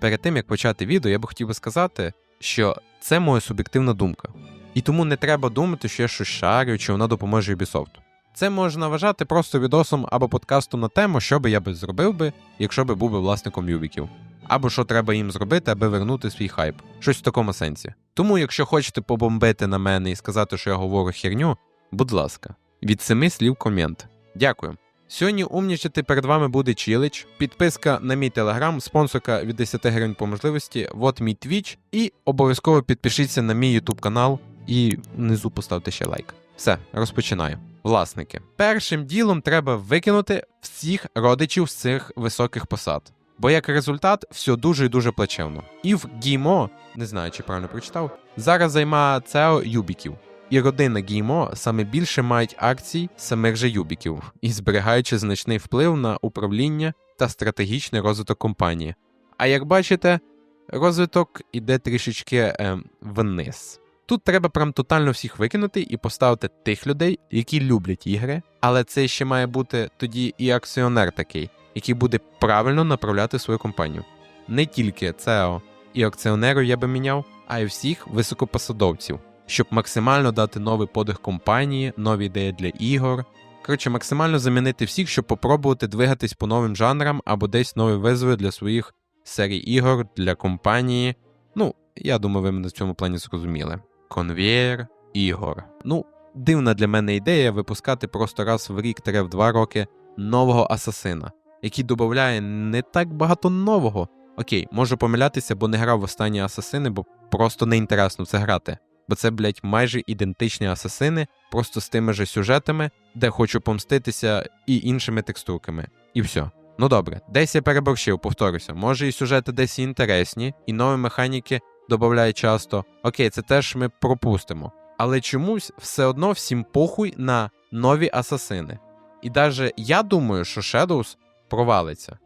перед тим як почати відео, я би хотів би сказати, що це моя суб'єктивна думка. І тому не треба думати, що я щось шарю, чи вона допоможе Ubisoft. Це можна вважати просто відосом або подкастом на тему, що би я би зробив би, якщо би був би власником Юбіків. Або що треба їм зробити, аби вернути свій хайп. Щось в такому сенсі. Тому, якщо хочете побомбити на мене і сказати, що я говорю херню, будь ласка, від семи слів комент. Дякую. Сьогодні умнічати перед вами буде Чілич, підписка на мій телеграм, спонсорка від 10 гривень по можливості, вот мій твіч, і обов'язково підпишіться на мій ютуб канал і внизу поставте ще лайк. Все, розпочинаю. Власники. Першим ділом треба викинути всіх родичів з цих високих посад. Бо як результат, все дуже і дуже плачевно. І в Гімо, не знаю, чи правильно прочитав, зараз займає ЦЕО Юбіків. І родина Гіймо саме більше мають акцій самих же Юбіків і зберігаючи значний вплив на управління та стратегічний розвиток компанії. А як бачите, розвиток іде трішечки е, вниз. Тут треба прям тотально всіх викинути і поставити тих людей, які люблять ігри, але це ще має бути тоді і акціонер такий, який буде правильно направляти свою компанію. Не тільки ЦЕО і акціонерів я би міняв, а й всіх високопосадовців, щоб максимально дати новий подих компанії, нові ідеї для ігор. Коротше, максимально замінити всіх, щоб попробувати двигатись по новим жанрам або десь нові визови для своїх серій ігор, для компанії. Ну, я думаю, ви мене в цьому плані зрозуміли. Конвєєр ігор. Ну, дивна для мене ідея випускати просто раз в рік в два роки нового асасина, який додає не так багато нового. Окей, можу помилятися, бо не грав в останні асасини, бо просто неінтересно в це грати. Бо це, блять, майже ідентичні асасини, просто з тими же сюжетами, де хочу помститися, і іншими текстурками. І все. Ну добре, десь я переборщив, повторюся. Може і сюжети десь інтересні, і нові механіки додають часто. Окей, це теж ми пропустимо. Але чомусь все одно всім похуй на нові асасини. І навіть я думаю, що Shadows провалиться.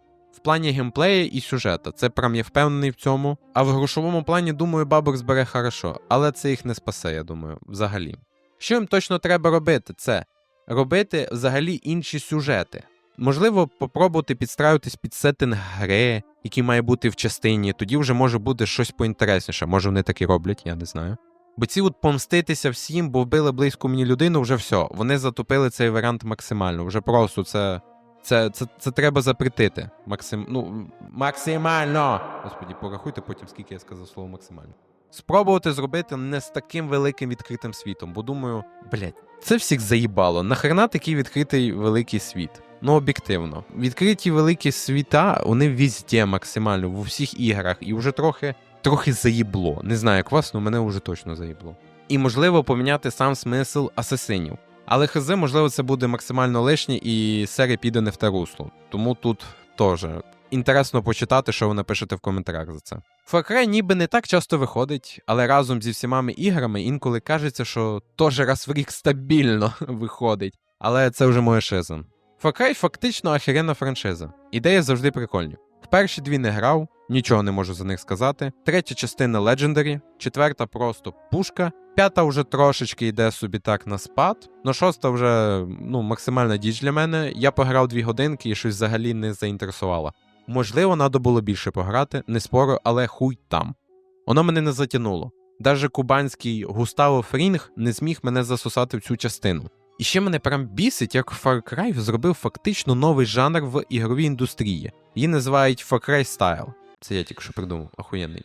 Плані геймплею і сюжета, це прям я впевнений в цьому. А в грошовому плані, думаю, бабок збере хорошо, але це їх не спасе, я думаю, взагалі. Що їм точно треба робити, це робити взагалі інші сюжети. Можливо, попробувати підстраюватись під сеттинг гри, який має бути в частині, тоді вже може бути щось поінтересніше. Може вони так і роблять, я не знаю. Бо ці от помститися всім, бо вбили близьку мені людину, вже все. Вони затопили цей варіант максимально. Вже просто це. Це це, це треба запретити. Максим... Ну, максимально! Господі, порахуйте потім, скільки я сказав слово максимально. Спробувати зробити не з таким великим відкритим світом, бо думаю, блять, це всіх заїбало. Нахрена такий відкритий великий світ? Ну, об'єктивно. Відкриті великі світа, вони везде максимально, в усіх іграх, і вже трохи трохи заїбло. Не знаю, як вас, але мене вже точно заїбло. І можливо поміняти сам смисл асасинів. Але хз, можливо, це буде максимально лишнє, і серія піде не в те русло. Тому тут теж інтересно почитати, що ви напишете в коментарях за це. Far ніби не так часто виходить, але разом зі всіма іграми інколи кажеться, що теж раз в рік стабільно виходить. Але це вже моє шизм. Far Cry фактично охеренна франшиза. Ідеї завжди прикольні. Перші дві не грав, нічого не можу за них сказати. Третя частина Legendary, четверта просто пушка. П'ята вже трошечки йде собі так на спад. Ну шоста вже ну, максимальна діч для мене. Я пограв дві годинки і щось взагалі не заінтересувало. Можливо, треба було більше пограти, не спору, але хуй там. Воно мене не затягнуло. Даже кубанський Густаво Фрінг не зміг мене засосати в цю частину. І ще мене прям бісить, як Far Cry зробив фактично новий жанр в ігровій індустрії. Її називають Far Cry Style. Це я тільки що придумав, охуєнний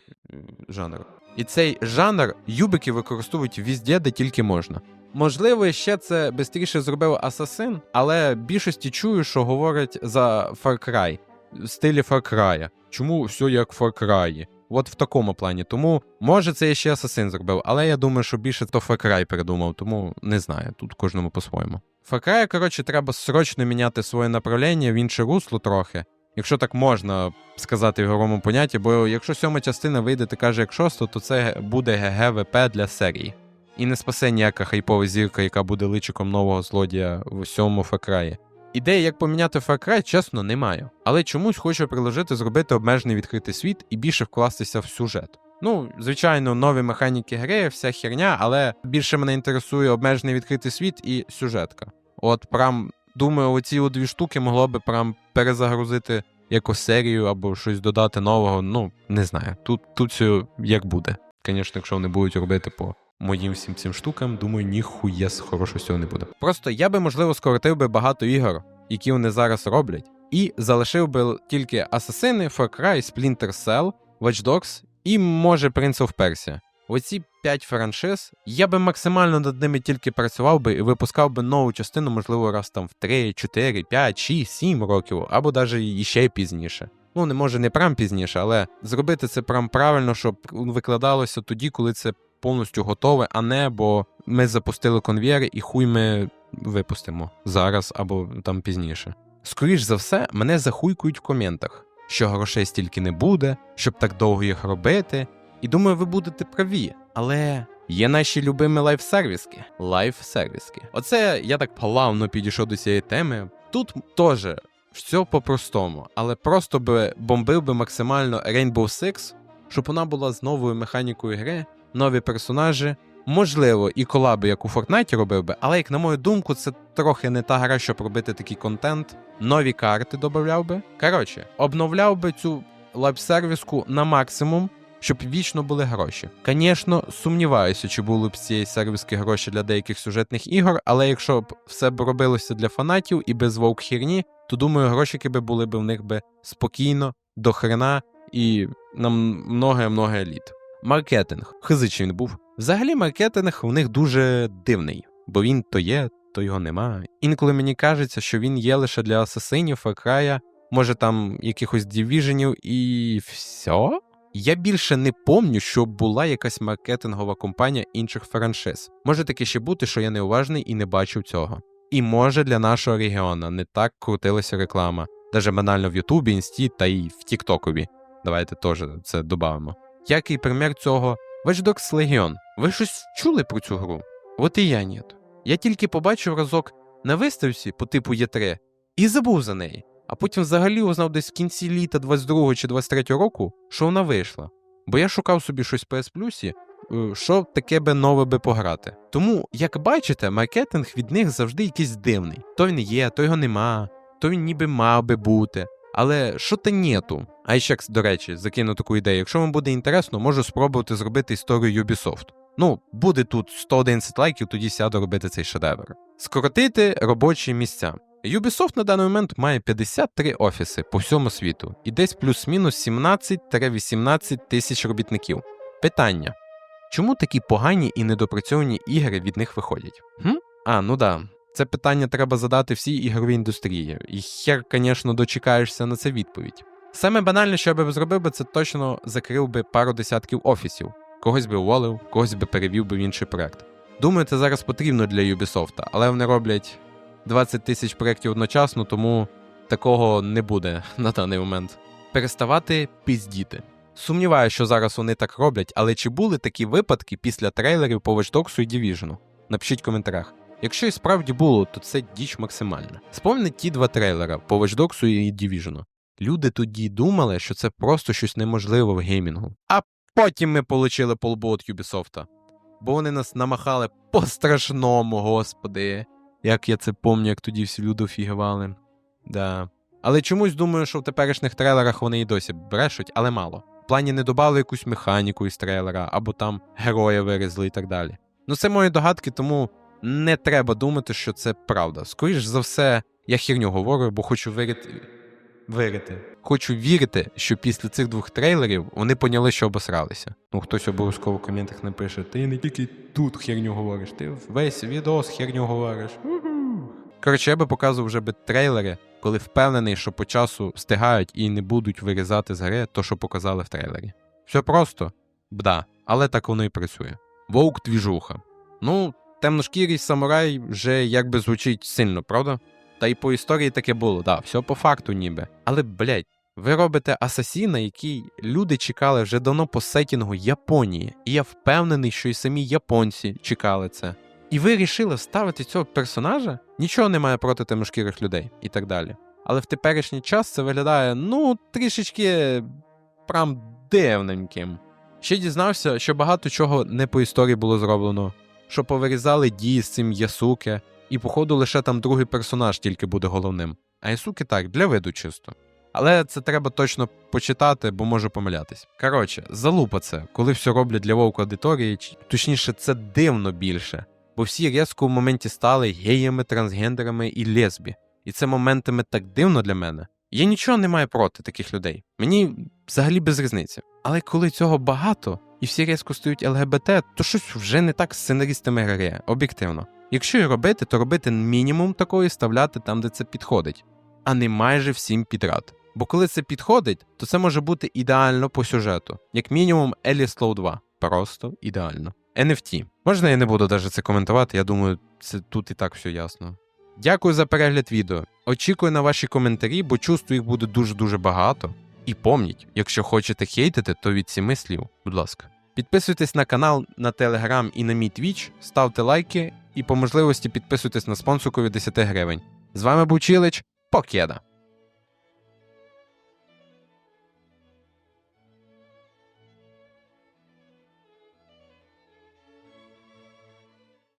жанр. І цей жанр юбики використовують візде, де тільки можна. Можливо, ще це швидше зробив Assassin, але більшості чую, що говорять за Far Cry, в стилі Far Cry. Чому все як Far Cry? От в такому плані. Тому, може, це ще Assassin зробив, але я думаю, що більше то Far Cry придумав, тому не знаю, тут кожному по-своєму. Far коротше, треба срочно міняти своє направлення в інше русло трохи. Якщо так можна сказати в ігровому понятті, бо якщо сьома частина вийде та каже як шосту, то це буде ГГВП для серії. І не спасе ніяка хайпова зірка, яка буде личиком нового злодія в сьомому Факраї. Ідеї, як поміняти Far Cry, чесно, немає. Але чомусь хочу приложити зробити обмежений відкритий світ і більше вкластися в сюжет. Ну, звичайно, нові механіки гри, вся херня, але більше мене інтересує обмежений відкритий світ і сюжетка. От прям думаю, оці дві штуки могло би прям перезагрузити якусь серію або щось додати нового. Ну, не знаю. Тут, тут все як буде. Звісно, якщо вони будуть робити по моїм всім цим штукам, думаю, ніхуя з хорошого з цього не буде. Просто я би, можливо, скоротив би багато ігор, які вони зараз роблять, і залишив би тільки Асасини, Far Cry, Splinter Cell, Watch Dogs і, може, Prince of Persia. Оці п'ять франшиз, я би максимально над ними тільки працював би і випускав би нову частину, можливо, раз там в 3, 4, 5, 6, 7 років, або навіть іще пізніше. Ну, не може не прям пізніше, але зробити це прям правильно, щоб викладалося тоді, коли це повністю готове, а не бо ми запустили конвейер і хуй ми випустимо зараз або там пізніше. Скоріш за все, мене захуйкують в коментах, що грошей стільки не буде, щоб так довго їх робити. І думаю, ви будете праві, але є наші любимі лайф-сервіски. Лайф-сервіски. Оце я так плавно підійшов до цієї теми. Тут теж все по-простому, але просто би бомбив би максимально Rainbow Six, щоб вона була з новою механікою гри, нові персонажі. Можливо, і колаби, як у Фортнайті робив би, але як на мою думку, це трохи не та гра, щоб робити такий контент. Нові карти додавав би. Коротше, обновляв би цю лайв-сервіску на максимум, щоб вічно були гроші. Звісно, сумніваюся, чи були б з цієї сервіски гроші для деяких сюжетних ігор, але якщо б все б робилося для фанатів і без вовк хірні, то думаю, грошики би були б в них би спокійно, до хрена і на многе-многе літ. Маркетинг. Хизич він був. Взагалі, маркетинг у них дуже дивний, бо він то є, то його нема. Інколи мені кажеться, що він є лише для асасинів, Фаркрая, може там якихось дивіженів і все. Я більше не помню, щоб була якась маркетингова компанія інших франшиз. Може таке ще бути, що я неуважний і не бачив цього. І може для нашого регіону не так крутилася реклама, даже банально в Ютубі, Інсті та й в Тіктокові. Давайте теж це додамо. Який примір цього Watch Dogs Legion. Ви щось чули про цю гру? От і я ні. Я тільки побачив разок на виставці по типу Є3 і забув за неї. А потім взагалі узнав десь в кінці літа 22 чи 23 року, що вона вийшла. Бо я шукав собі щось в PS Plus, що таке би нове би пограти. Тому, як бачите, маркетинг від них завжди якийсь дивний. То він є, то його нема, то він ніби мав би бути. Але що то нету. А ще, до речі, закину таку ідею. Якщо вам буде інтересно, можу спробувати зробити історію Ubisoft. Ну, буде тут 111 лайків, тоді сяду робити цей шедевр. Скоротити робочі місця. Ubisoft на даний момент має 53 офіси по всьому світу і десь плюс-мінус 17-18 тисяч робітників. Питання: чому такі погані і недопрацьовані ігри від них виходять? Хм? А, ну да. Це питання треба задати всій ігровій індустрії, і хер, звісно, дочекаєшся на це відповідь. Саме банальне, що я би зробив би, це точно закрив би пару десятків офісів, когось би уволив, когось би перевів би в інший проект. Думаю, це зараз потрібно для Ubisoft, але вони роблять 20 тисяч проєктів одночасно, тому такого не буде на даний момент. Переставати піздіти. Сумніваюся, що зараз вони так роблять, але чи були такі випадки після трейлерів по Watch Dogs і Division? Напишіть в коментарях. Якщо і справді було, то це діч максимальна. Спомніть ті два трейлера по Watch Dogs і Division. Люди тоді думали, що це просто щось неможливе в геймінгу. А потім ми получили полбу від Ubisoft. Бо вони нас намахали по страшному, господи. Як я це пам'ятаю, як тоді всі люди офігували. Да. Але чомусь думаю, що в теперішніх трейлерах вони і досі брешуть, але мало. В плані не додали якусь механіку із трейлера, або там героя вирізли і так далі. Ну, це мої догадки, тому не треба думати, що це правда. Скоріш за все, я херню говорю, бо хочу вірити. Вірити. Хочу вірити, що після цих двох трейлерів вони поняли, що обосралися. Ну, хтось обов'язково в коментах напише: ти не тільки тут херню говориш, ти весь відос херню говориш. Коротше, я би показував вже би трейлери, коли впевнений, що по часу встигають і не будуть вирізати з гри то, що показали в трейлері. Все просто, бда, але так воно і працює. Вовк двіжуха. Ну, темношкірий самурай вже якби звучить сильно, правда? Та й по історії таке було, да, все по факту ніби. Але, блядь, ви робите асасіна, який люди чекали вже давно по сетінгу Японії, і я впевнений, що і самі японці чекали це. І ви рішили вставити цього персонажа? Нічого немає проти темношкірих людей і так далі. Але в теперішній час це виглядає, ну, трішечки прям дивненьким. Ще дізнався, що багато чого не по історії було зроблено, що повирізали дії з цим Ясуке, і, походу, лише там другий персонаж тільки буде головним. А Ясуки так, для виду чисто. Але це треба точно почитати, бо можу помилятись. Коротше, залупа це, коли все роблять для вовк аудиторії, точніше, це дивно більше. Бо всі різко в моменті стали геями, трансгендерами і лесбі. І це моментами так дивно для мене. Я нічого не маю проти таких людей. Мені взагалі без різниці. Але коли цього багато, і всі різко стають ЛГБТ, то щось вже не так з сценаристами ГРЕ, об'єктивно. Якщо і робити, то робити мінімум такої ставляти там, де це підходить, а не майже всім підряд. Бо коли це підходить, то це може бути ідеально по сюжету, як мінімум Елі Slow 2. Просто ідеально. NFT. Можна я не буду навіть це коментувати, я думаю, це тут і так все ясно. Дякую за перегляд відео. Очікую на ваші коментарі, бо чувствую, їх буде дуже-дуже багато. І помніть, якщо хочете хейтити, то від сіми слів, будь ласка. Підписуйтесь на канал на телеграм і на мій твіч, ставте лайки і по можливості підписуйтесь на спонсорку від 10 гривень. З вами був Чилич, покеда!